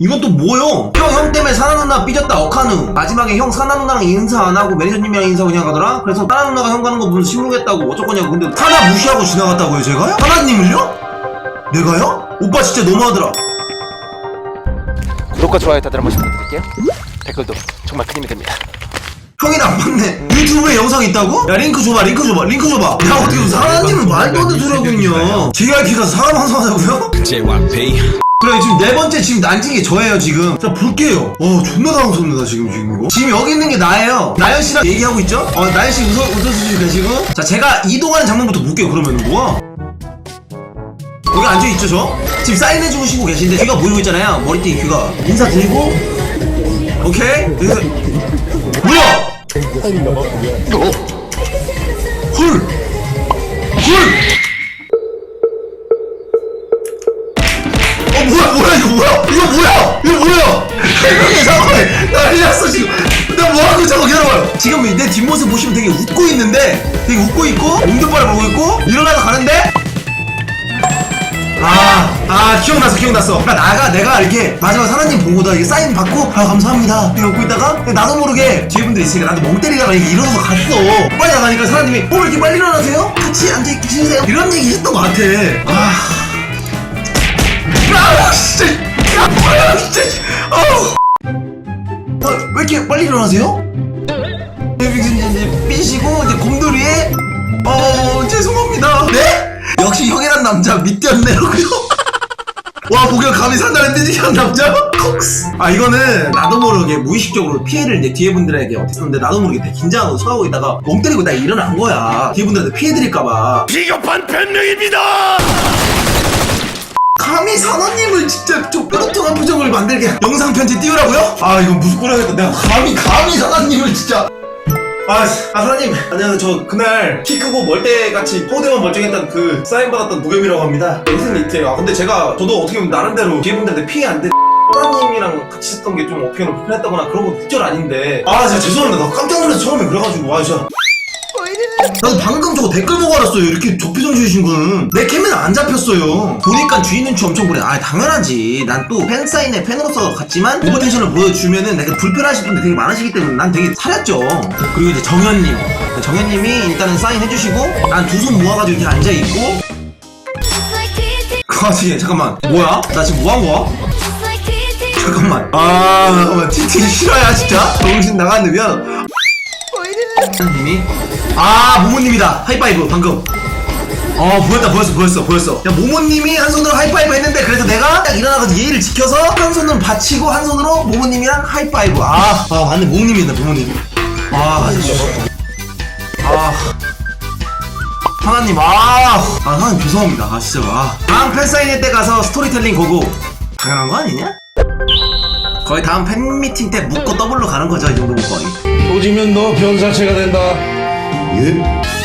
이건 또 뭐요? 형, 형 때문에 사나 누나 삐졌다, 억하누. 마지막에 형 사나 누나랑 인사 안 하고 매니저님이랑 인사 그냥 가더라? 그래서 사나 누나가 형 가는 거 보면서 심쿵했다고 어쩌고냐고. 근데 사나 무시하고 지나갔다고요, 제가요? 사나님을요? 내가요? 오빠 진짜 너무하더라. 구독과 좋아요 다들 한 번씩 부탁드릴게요. 댓글도 정말 큰 힘이 됩니다. 형이 나빴네. 유튜브에 영상 있다고? 야, 링크 줘봐, 링크 줘봐, 링크 줘봐. 야, 어떻게 사나님은 말도 안 되는 소리 하고 있냐. JYP 가서 사람 방송하자고요? JYP 그래 지금 네 번째 지금 난징이 저예요 지금. 자 볼게요. 어 존나 당황스럽다 지금 지금 이거. 지금 여기 있는 게 나예요. 나연 씨랑 얘기하고 있죠? 어 나연 씨 웃어 웃어주시고 계시고. 자 제가 이동하는 장면부터 볼게요 그러면 뭐야 여기 앉아있죠 저? 지금 사인해주고 시고 계신데 귀가 보이고 있잖아요. 머리띠 귀가. 인사 드리고. 오케이? 여기서 뭐야 뭐야 뭐야 이거 뭐야 이거 뭐야 이거 뭐야 이거 잠깐만 난리 났어 지금 나 뭐하고 저거 기다려봐요 지금 내 뒷모습 보시면 되게 웃고 있는데 되게 웃고 있고 웅들바를 보고 있고 일어나서 가는데 아, 아, 기억났어, 기억났어. 그러니까 나가, 내가 이렇게 마지막 사장님 보고다 이렇게 사인 받고, 아, 감사합니다. 이렇게 웃고 있다가, 나도 모르게 뒤에 분들 있으니까 나한테 멍 때리다가 이렇게 일어나서 갔어. 빨리 나가니까 사장님이, 어, 왜 이렇게 빨리 일어나세요? 같이 앉아계시세요? 이런 얘기 했던 것 같아. 아. 아, 진짜. 아우. 어, 왜 이렇게 빨리 일어나세요? 이제 이제 삐시고 이제 곰돌이에 어 죄송합니다. 네? 역시 형이란 남자 밑뛰었네요고요. 와 보기엔 감히 산다는 삐지한 남자? 아 이거는 나도 모르게 무의식적으로 피해를 이제 뒤에 분들에게 했었는데 나도 모르게 되게 긴장하고 서하고 있다가 멍 때리고 나 일어난 거야. 뒤에 분들한테 피해 드릴까봐. 비겁한 변명입니다. 감히 산호님을 진짜 좀 뾰족한 표정을 만들게 영상 편지 띄우라고요? 아 이건 무슨 꼴이야겠다. 내가 감히 감히 산호님을 진짜. 아, 아 사장님. 안녕하세요. 저 그날 키 크고 멀대같이 포대만 멀쩡했던 그 사인 받았던 무겸이라고 합니다. 인생 리트예요? 아 근데 제가 저도 어떻게 보면 나름대로 뒤에 분들한테 피해 안돼. 사장님이랑 같이 있었던 게 좀 어떻게 보면 불편했다거나 그런 건 특절 아닌데. 아 진짜 죄송합니다. 나 깜짝 놀라서 처음에 그래가지고. 아 진짜 나도 방금 저거 댓글 보고 알았어요. 이렇게 적표정 지으신 거는. 내 캠에는 안 잡혔어요. 보니까 주인 눈치 엄청 보네. 아, 당연하지. 난 또 팬사인회 팬으로서 갔지만, 오버 텐션을 보여주면은 내가 불편하실 분들 되게 많으시기 때문에 난 되게 사렸죠. 그리고 이제 정현님. 정현님이 일단은 사인해주시고, 난 두 손 모아가지고 이렇게 앉아있고, 그 와중에, 잠깐만. 뭐야? 나 지금 뭐 한 거야? 잠깐만. 아, 잠깐만. TT 싫어야, 진짜? 정신 나갔으면. 사장님이? 아 모모님이다. 하이파이브 방금. 어 보였다 보였어 보였어 보였어. 야 모모님이 한 손으로 하이파이브 했는데 그래서 내가 딱 일어나서 예의를 지켜서 한 손으로 받치고 한 손으로 모모님이랑 하이파이브. 아아 맞네. 모모님이다 모모님. 아 아. 하나님 아, 아 하나님 죄송합니다. 아 진짜. 아. 다음 팬사인회 때 가서 스토리텔링 보고 당연한 거 아니냐? 거의 다음 팬미팅 때 묶고 더블로 가는 거죠 이 정도면 거의 조지면 너 변사체가 된다. 예?